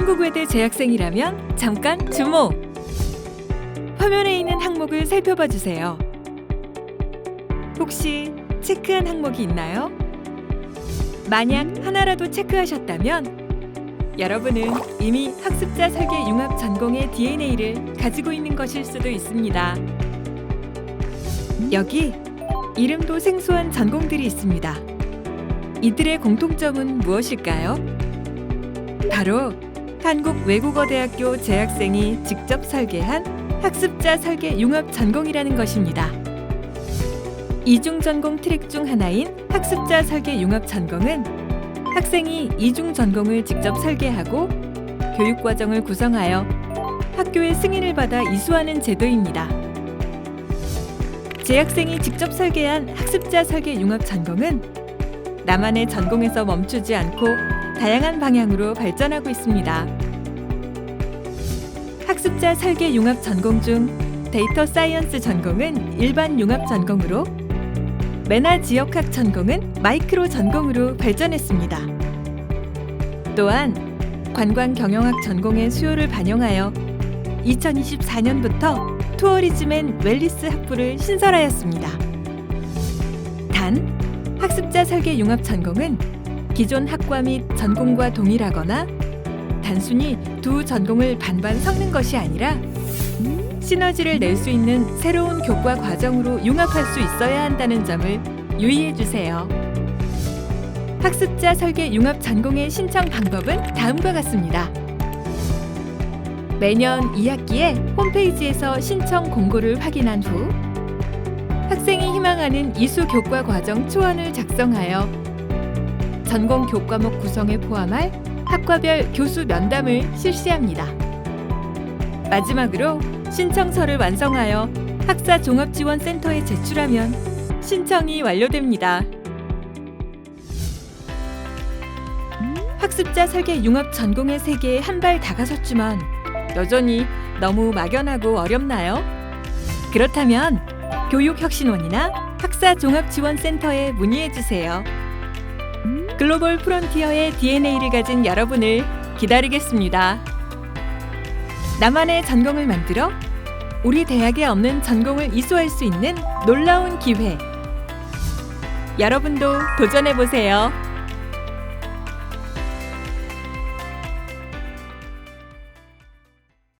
한국외대 재학생이라면 잠깐 주목! 화면에 있는 항목을 살펴봐 주세요. 혹시 체크한 항목이 있나요? 만약 하나라도 체크하셨다면 여러분은 이미 학습자 설계 융합 전공의 DNA를 가지고 있는 것일 수도 있습니다. 여기 이름도 생소한 전공들이 있습니다. 이들의 공통점은 무엇일까요? 바로 한국외국어대학교 재학생이 직접 설계한 학습자 설계 융합 전공이라는 것입니다. 이중 전공 트랙 중 하나인 학습자 설계 융합 전공은 학생이 이중 전공을 직접 설계하고 교육 과정을 구성하여 학교의 승인을 받아 이수하는 제도입니다. 재학생이 직접 설계한 학습자 설계 융합 전공은 나만의 전공에서 멈추지 않고 다양한 방향으로 발전하고 있습니다. 학습자 설계 융합 전공 중 데이터 사이언스 전공은 일반 융합 전공으로 매나 지역학 전공은 마이크로 전공으로 발전했습니다. 또한 관광 경영학 전공의 수요를 반영하여 2024년부터 투어리즘 앤 웰리스 학부를 신설하였습니다. 단 학습자 설계 융합 전공은 기존 학과 및 전공과 동일하거나 단순히 두 전공을 반반 섞는 것이 아니라 시너지를 낼 수 있는 새로운 교과 과정으로 융합할 수 있어야 한다는 점을 유의해 주세요. 학습자 설계 융합 전공의 신청 방법은 다음과 같습니다. 매년 2학기에 홈페이지에서 신청 공고를 확인한 후 학생이 희망하는 이수 교과 과정 초안을 작성하여 전공 교과목 구성에 포함할 학과별 교수 면담을 실시합니다. 마지막으로 신청서를 완성하여 학사 종합지원센터에 제출하면 신청이 완료됩니다. 학습자 설계 융합 전공의 세계에 한 발 다가섰지만 여전히 너무 막연하고 어렵나요? 그렇다면 교육혁신원이나 학사종합지원센터에 문의해 주세요. 글로벌 프론티어의 DNA를 가진 여러분을 기다리겠습니다. 나만의 전공을 만들어 우리 대학에 없는 전공을 이수할 수 있는 놀라운 기회. 여러분도 도전해 보세요.